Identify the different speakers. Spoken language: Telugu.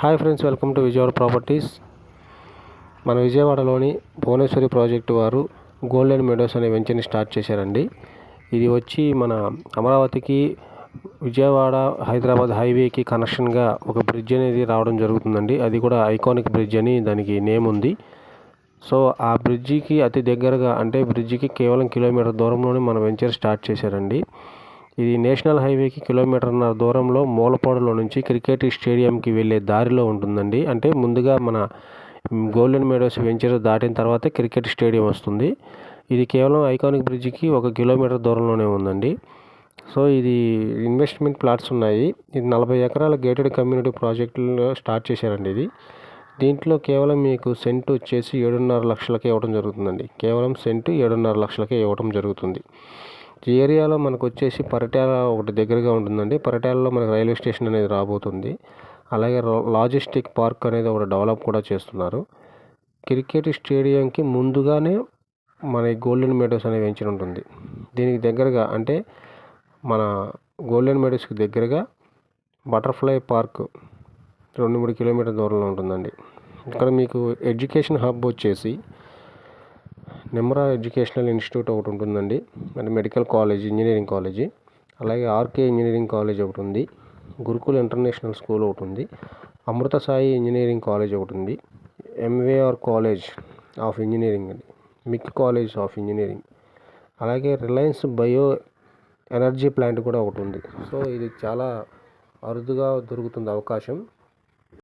Speaker 1: Hi friends welcome to Vijayawada properties. మన విజయవాడలోని భువనేశ్వరి ప్రాజెక్టు వారు గోల్డెన్ మెడోస్ అనే వెంచర్ని స్టార్ట్ చేశారండి. ఇది వచ్చి మన అమరావతికి విజయవాడ హైదరాబాద్ హైవేకి కనెక్షన్గా ఒక బ్రిడ్జ్ అనేది రావడం జరుగుతుందండి. అది కూడా ఐకానిక్ బ్రిడ్జ్ అని దానికి నేమ్ ఉంది. సో ఆ బ్రిడ్జికి అతి దగ్గరగా అంటే బ్రిడ్జికి కేవలం కిలోమీటర్ దూరంలోనే మన వెంచర్ స్టార్ట్ చేశారండి. ఇది నేషనల్ హైవేకి కిలోమీటర్న్నర దూరంలో మూలపాడులో నుంచి క్రికెట్ స్టేడియంకి వెళ్ళే దారిలో ఉంటుందండి. అంటే ముందుగా మన గోల్డెన్ మెడోస్ వెంచర్ దాటిన తర్వాత క్రికెట్ స్టేడియం వస్తుంది. ఇది కేవలం ఐకానిక్ బ్రిడ్జికి ఒక కిలోమీటర్ దూరంలోనే ఉందండి. సో ఇది ఇన్వెస్ట్మెంట్ ప్లాట్స్ ఉన్నాయి. ఇది నలభై ఎకరాల గేటెడ్ కమ్యూనిటీ ప్రాజెక్టులో స్టార్ట్ చేశారండి ఇది. దీంట్లో కేవలం మీకు సెంటు వచ్చేసి ఏడున్నర లక్షలకే ఇవ్వడం జరుగుతుందండి. కేవలం సెంటు ఏడున్నర లక్షలకే ఇవ్వడం జరుగుతుంది. ఈ ఏరియాలో మనకు వచ్చేసి పరిటాల ఒకటి దగ్గరగా ఉంటుందండి. పరిటాలలో మనకు రైల్వే స్టేషన్ అనేది రాబోతుంది. అలాగే లాజిస్టిక్ పార్క్ అనేది ఒకటి డెవలప్ కూడా చేస్తున్నారు. క్రికెట్ స్టేడియంకి ముందుగానే మన గోల్డెన్ మెడల్స్ అనేవి వెంచి ఉంటుంది. దీనికి దగ్గరగా అంటే మన గోల్డెన్ మెడల్స్కి దగ్గరగా బటర్ఫ్లై పార్క్ రెండు మూడు కిలోమీటర్ దూరంలో ఉంటుందండి. ఇక్కడ మీకు ఎడ్యుకేషన్ హబ్ వచ్చేసి నిమ్రా ఎడ్యుకేషనల్ ఇన్స్టిట్యూట్ ఒకటి ఉంటుందండి. అంటే మెడికల్ కాలేజ్ ఇంజనీరింగ్ కాలేజీ. అలాగే ఆర్కే ఇంజనీరింగ్ కాలేజ్ ఒకటి ఉంది. గురుకుల్ ఇంటర్నేషనల్ స్కూల్ ఒకటి ఉంది. అమృత సాయి ఇంజనీరింగ్ కాలేజ్ ఒకటి ఉంది. ఎంవేఆర్ కాలేజ్ ఆఫ్ ఇంజనీరింగ్ అండి. MIC college of engineering. అలాగే రిలయన్స్ బయో ఎనర్జీ ప్లాంట్ కూడా ఒకటి ఉంది. సో ఇది చాలా అరుదుగా దొరుకుతుంది అవకాశం.